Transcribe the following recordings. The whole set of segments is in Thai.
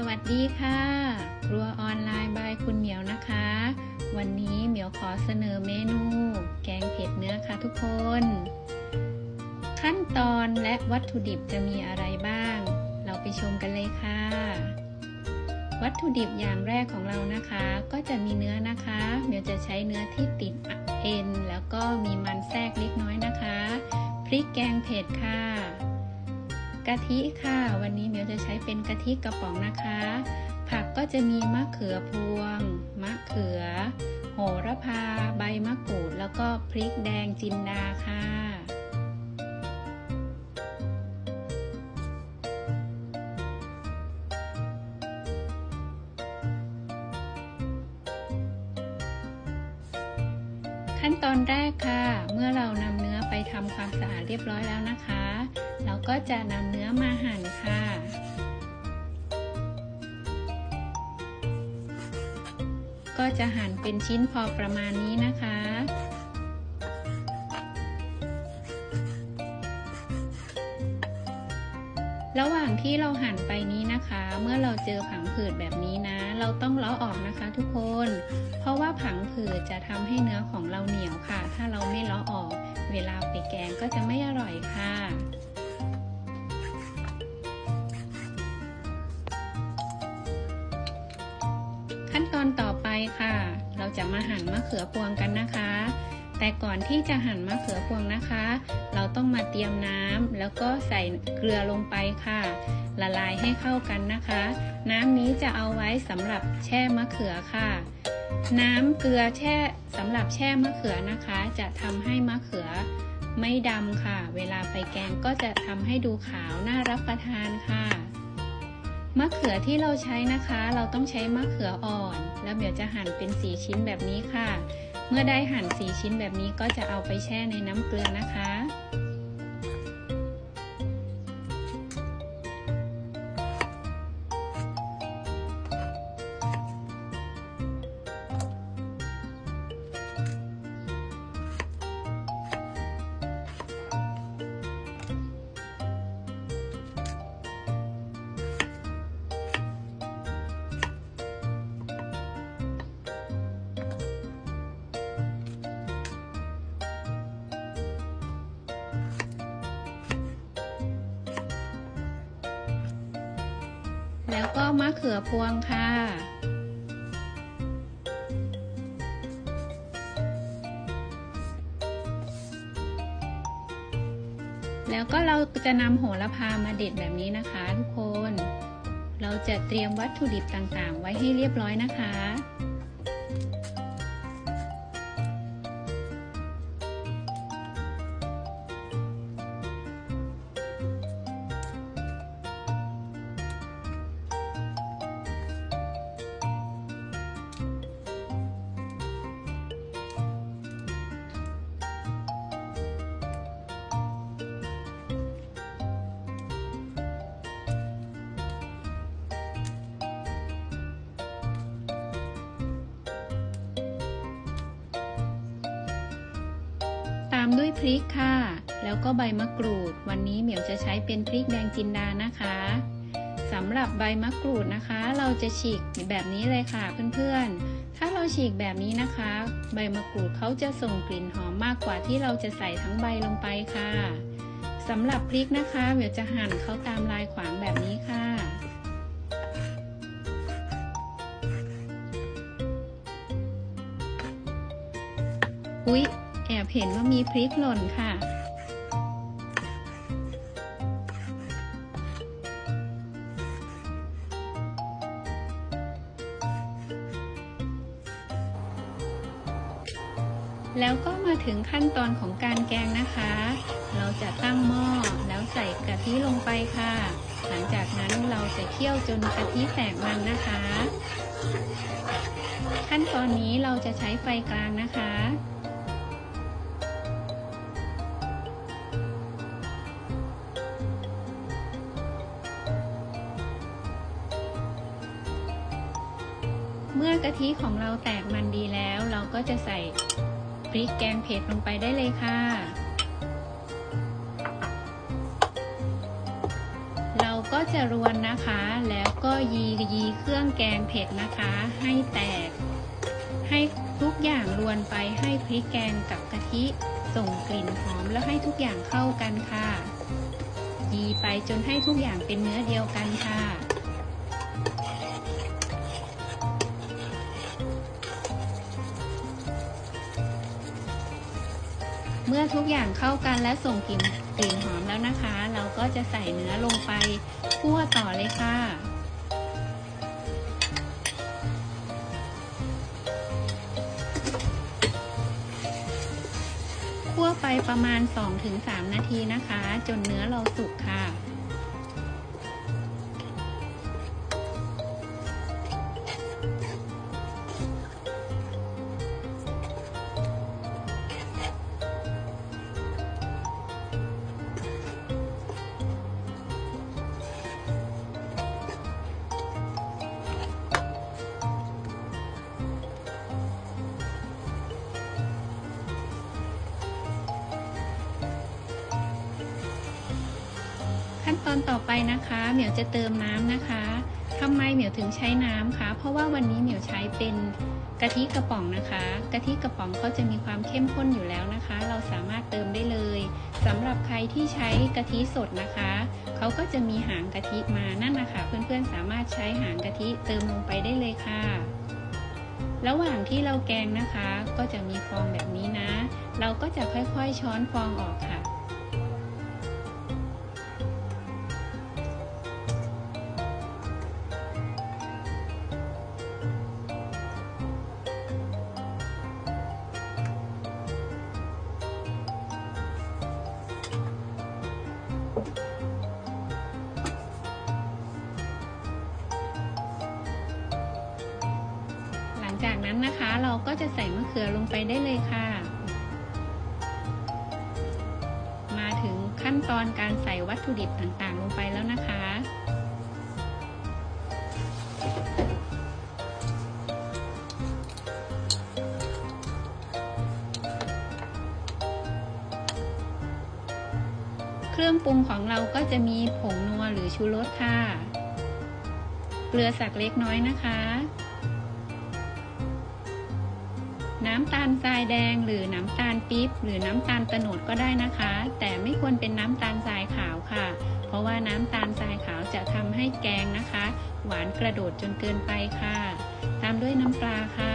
สวัสดีค่ะ ครัวออนไลน์บายคุณเหมียวนะคะ วันนี้เหมียวขอเสนอเมนู แกงเผ็ดเนื้อค่ะทุกคน ขั้นตอนและวัตถุดิบจะมีอะไรบ้าง เราไปชมกันเลยค่ะ วัตถุดิบอย่างแรกของเรานะคะ ก็จะมีเนื้อนะคะเหมียวจะใช้เนื้อที่ติดเอ็น แล้วก็มีมันแทรกเล็กน้อยนะคะ พริกแกงเผ็ดค่ะ กะทิค่ะ วันนี้เหมียวจะใช้เป็นกะทิกระป๋องนะคะ ผักก็จะมีมะเขือพวง มะเขือ โหระพา ใบมะกรูด แล้วก็พริกแดงจินดาค่ะขั้นตอนแรกค่ะ เมื่อเรานำเนื้อไปทำความสะอาดเรียบร้อยแล้วนะคะ ก็จะนำเนื้อมาหั่นค่ะ ก็จะหั่นเป็นชิ้นพอประมาณนี้นะคะระหว่างที่เราหั่นไปนี้นะคะ เมื่อเราเจอผังผืดแบบนี้นะ เราต้องเลาะออกนะคะทุกคน เพราะว่าผังผืดจะทำให้เนื้อของเราเหนียวค่ะ ถ้าเราไม่เลาะออก เวลาไปแกงก็จะไม่อร่อยค่ะ ตอนต่อไปค่ะ เราจะมาหั่นมะเขือพวงกันนะคะ แต่ก่อนที่จะหั่นมะเขือพวงนะคะ เราต้องมาเตรียมน้ำแล้วก็ใส่เกลือลงไปค่ะ ละลายให้เข้ากันนะคะ น้ำนี้จะเอาไว้สำหรับแช่มะเขือค่ะ น้ำเกลือแช่สำหรับแช่มะเขือนะคะ จะทำให้มะเขือไม่ดำค่ะ เวลาไปแกงก็จะทำให้ดูขาวน่ารับประทานค่ะ มะเขือที่เราใช้นะคะ เราต้องใช้มะเขืออ่อน แล้วเดี๋ยวจะหั่นเป็นสีชิ้นแบบนี้ค่ะ เมื่อได้หั่นสีชิ้นแบบนี้ก็จะเอาไปแช่ในน้ำเกลือนะคะ แล้วก็มะเขือพวงค่ะ แล้วก็เราจะนำโหระพามาเด็ดแบบนี้นะคะทุกคน เราจะเตรียมวัตถุดิบต่างๆ ไว้ให้เรียบร้อยนะคะ พริกค่ะ แล้วก็ใบมะกรูด วันนี้เหมียวจะใช้เป็นพริกแดงจินดานะคะสำหรับใบมะกรูดนะคะ เราจะฉีกแบบนี้เลยค่ะเพื่อนๆ ถ้าเราฉีกแบบนี้นะคะ ใบมะกรูดเขาจะส่งกลิ่นหอมมากกว่าที่เราจะใส่ทั้งใบลงไปค่ะสำหรับพริกนะคะเหมียวจะหั่นเขาตามลายขวางแบบนี้ค่ะอุ๊ย แอบเห็นว่ามีพริกหล่นค่ะ แล้วก็มาถึงขั้นตอนของการแกงนะคะ เราจะตั้งหม้อแล้วใส่กะทิลงไปค่ะ หลังจากนั้นเราจะเคี่ยวจนกะทิแตกมันนะคะ ขั้นตอนนี้เราจะใช้ไฟกลางนะคะ เมื่อกะทิของเราแตกมันดีแล้ว เราก็จะใส่พริกแกงเผ็ดลงไปได้เลยค่ะ เราก็จะรวนนะคะ แล้วก็ยียีเครื่องแกงเผ็ดนะคะ ให้แตก ให้ทุกอย่างรวนไปให้พริกแกงกับกะทิส่งกลิ่นหอมแล้วให้ทุกอย่างเข้ากันค่ะ ยีไปจนให้ทุกอย่างเป็นเนื้อเดียวกันค่ะ มื่อทุกอย่างเข้ากันและส่งกลิ่นกลิ่นหอมแล้วนะคะ เราก็จะใส่เนื้อลงไปคั่วต่อเลยค่ะคั่วไปประมาณ 2-3 นาทีนะคะ จนเนื้อเราสุกค่ะ ตอนต่อไปนะคะเหมียวจะเติมน้ำนะคะทำไมเหมียวถึงใช้น้ำคะเพราะว่าวันนี้เหมียวใช้เป็นกะทิกระป๋องนะคะ กะทิกระป๋องเขาจะมีความเข้มข้นอยู่แล้วนะคะ เราสามารถเติมได้เลยสำหรับใครที่ใช้กะทิสดนะคะเขาก็จะมีหางกะทิมานั่นนะคะเพื่อนๆสามารถใช้หางกะทิเติมลงไปได้เลยค่ะ ระหว่างที่เราแกงนะคะ ก็จะมีฟองแบบนี้นะ เราก็จะค่อยๆช้อนฟองออกค่ะ จากนั้นนะคะเราก็จะใส่มะเขือลงไปได้เลยค่ะ มาถึงขั้นตอนการใส่วัตถุดิบต่างๆ ลงไปแล้วนะคะเครื่องปรุงของเราก็จะมีผงนัวหรือชูรสค่ะ เกลือสักเล็กน้อยนะคะ น้ำตาลทรายแดงหรือน้ำตาลปี๊บหรือน้ำตาลตะโนดก็ได้นะคะ แต่ไม่ควรเป็นน้ำตาลทรายขาวค่ะ เพราะว่าน้ำตาลทรายขาวจะทำให้แกงนะคะ หวานกระโดดจนเกินไปค่ะ ตามด้วยน้ำปลาค่ะ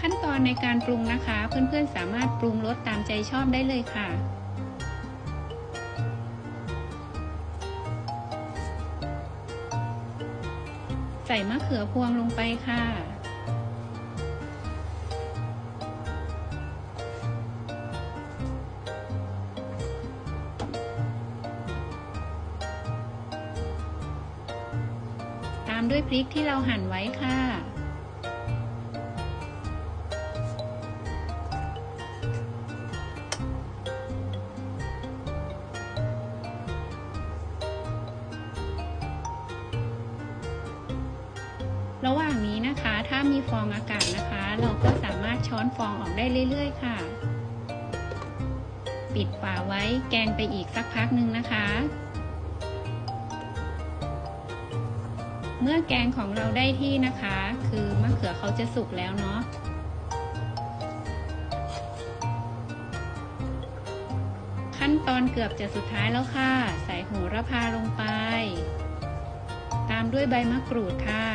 ขั้นตอนในการปรุงนะคะ เพื่อนๆสามารถปรุงรสตามใจชอบได้เลยค่ะ ส่มะเขือพวงลงไปค่ะ ตามด้วยพริกที่เราหั่นไว้ค่ะ ระหว่างนี้นะคะ ถ้ามีฟองอากาศนะคะ เราก็สามารถช้อนฟองออกได้เรื่อย ๆ ค่ะ ปิดฝาไว้แกงไปอีกสักพักหนึ่งนะคะ เมื่อแกงของเราได้ที่นะคะ คือมะเขือเขาจะสุกแล้วเนาะขั้นตอนเกือบจะสุดท้ายแล้วค่ะ ใส่โหระพาลงไป ตามด้วยใบมะกรูดค่ะ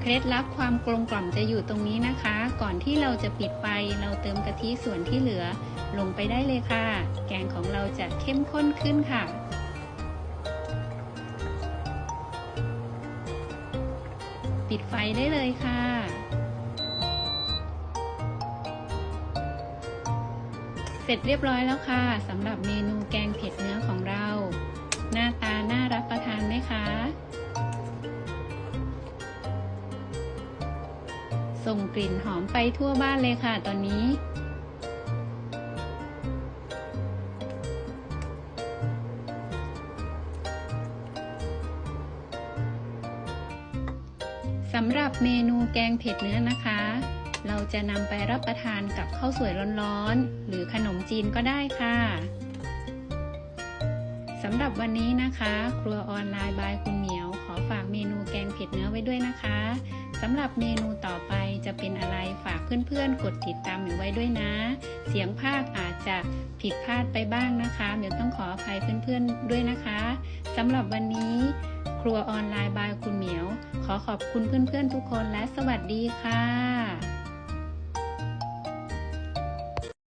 เคล็ดลับความกลมกล่อมจะอยู่ตรงนี้นะคะ ก่อนที่เราจะปิดไฟเราเติมกะทิส่วนที่เหลือ ลงไปได้เลยค่ะ แกงของเราจะเข้มข้นขึ้นค่ะปิดไฟได้เลยค่ะ เสร็จเรียบร้อยแล้วค่ะสำหรับเมนูแกงเผ็ดเนื้อของเรา หน้าตาน่ารับประทานไหมคะ ส่งกลิ่นหอมไปทั่วบ้านเลยค่ะตอนนี้ สำหรับเมนูแกงเผ็ดเนื้อนะคะ เราจะนำไปรับประทานกับข้าวสวยร้อนๆ หรือขนมจีนก็ได้ค่ะสำหรับวันนี้นะคะ ครัวออนไลน์บายคุณเหมียว ขอฝากเมนูแกงเผ็ดเนื้อไว้ด้วยนะคะ สำหรับเมนูต่อไปจะเป็นอะไรฝากเพื่อนๆ กดติดตามเหมียวไว้ด้วยนะ เสียงภาคอาจจะผิดพลาดไปบ้างนะคะเหมียวต้องขออภัยเพื่อนๆด้วยนะคะสำหรับวันนี้ ครัวออนไลน์บายคุณเหมียว ขอขอบคุณเพื่อนๆทุกคนและสวัสดีค่ะ